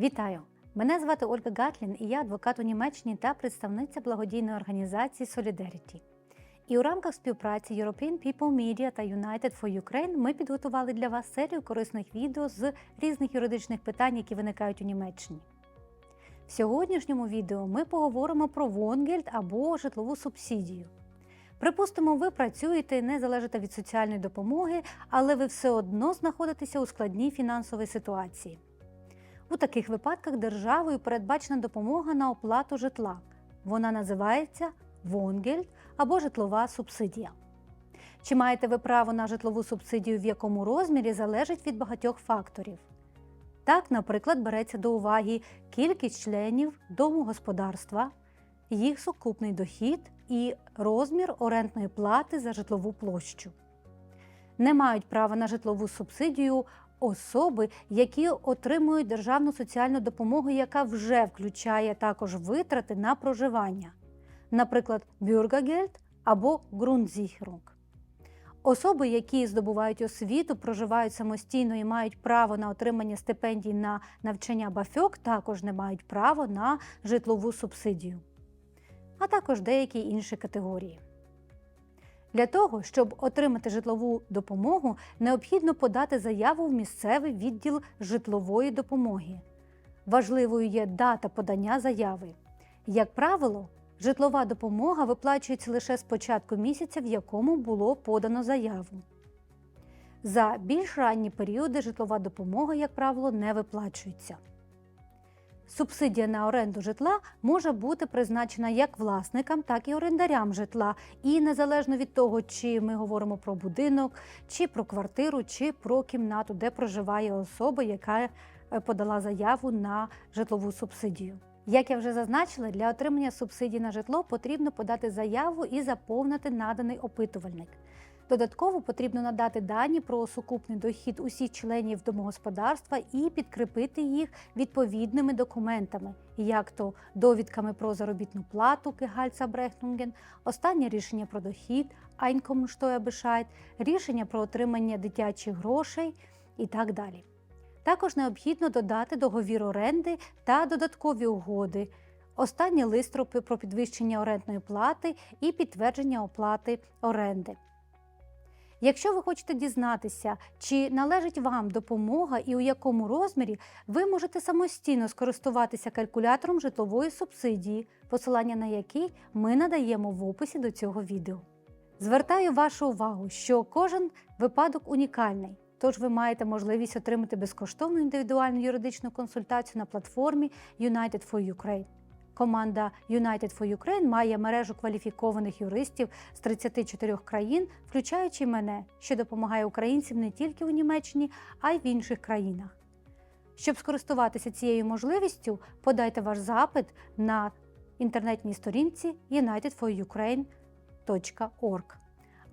Вітаю! Мене звати Ольга Гатлін, і я адвокат у Німеччині та представниця благодійної організації Solidarity. І у рамках співпраці European People Media та United for Ukraine ми підготували для вас серію корисних відео з різних юридичних питань, які виникають у Німеччині. В сьогоднішньому відео ми поговоримо про Вонгельд або житлову субсидію. Припустимо, ви працюєте, не залежите від соціальної допомоги, але ви все одно знаходитеся у складній фінансовій ситуації. У таких випадках державою передбачена допомога на оплату житла. Вона називається Вонгельд або житлова субсидія. Чи маєте ви право на житлову субсидію в якому розмірі залежить від багатьох факторів. Так, наприклад, береться до уваги кількість членів домогосподарства, їх сукупний дохід і розмір орендної плати за житлову площу. Не мають права на житлову субсидію особи, які отримують державну соціальну допомогу, яка вже включає також витрати на проживання, наприклад, Bürgergeld або Grundsicherung. Особи, які здобувають освіту, проживають самостійно і мають право на отримання стипендій на навчання бафьок, також не мають права на житлову субсидію, а також деякі інші категорії. Для того, щоб отримати житлову допомогу, необхідно подати заяву в місцевий відділ житлової допомоги. Важливою є дата подання заяви. Як правило, житлова допомога виплачується лише з початку місяця, в якому було подано заяву. За більш ранні періоди житлова допомога, як правило, не виплачується. Субсидія на оренду житла може бути призначена як власникам, так і орендарям житла, і незалежно від того, чи ми говоримо про будинок, чи про квартиру, чи про кімнату, де проживає особа, яка е, подала заяву на житлову субсидію. Як я вже зазначила, для отримання субсидій на житло потрібно подати заяву і заповнити наданий опитувальник. Додатково потрібно надати дані про сукупний дохід усіх членів домогосподарства і підкріпити їх відповідними документами, як то довідками про заробітну плату Gehaltsabrechnungen, останнє рішення про дохід Einkommensteuerbescheid, рішення про отримання дитячих грошей і так далі. Також необхідно додати договір оренди та додаткові угоди, останній лист про підвищення орендної плати і підтвердження оплати оренди. Якщо ви хочете дізнатися, чи належить вам допомога і у якому розмірі, ви можете самостійно скористуватися калькулятором житлової субсидії, посилання на який ми надаємо в описі до цього відео. Звертаю вашу увагу, що кожен випадок унікальний, тож ви маєте можливість отримати безкоштовну індивідуальну юридичну консультацію на платформі United for Ukraine. Команда United for Ukraine має мережу кваліфікованих юристів з 34 країн, включаючи мене, що допомагає українцям не тільки у Німеччині, а й в інших країнах. Щоб скористуватися цією можливістю, подайте ваш запит на інтернетній сторінці unitedforukraine.org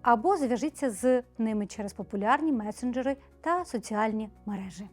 або зв'яжіться з ними через популярні месенджери та соціальні мережі.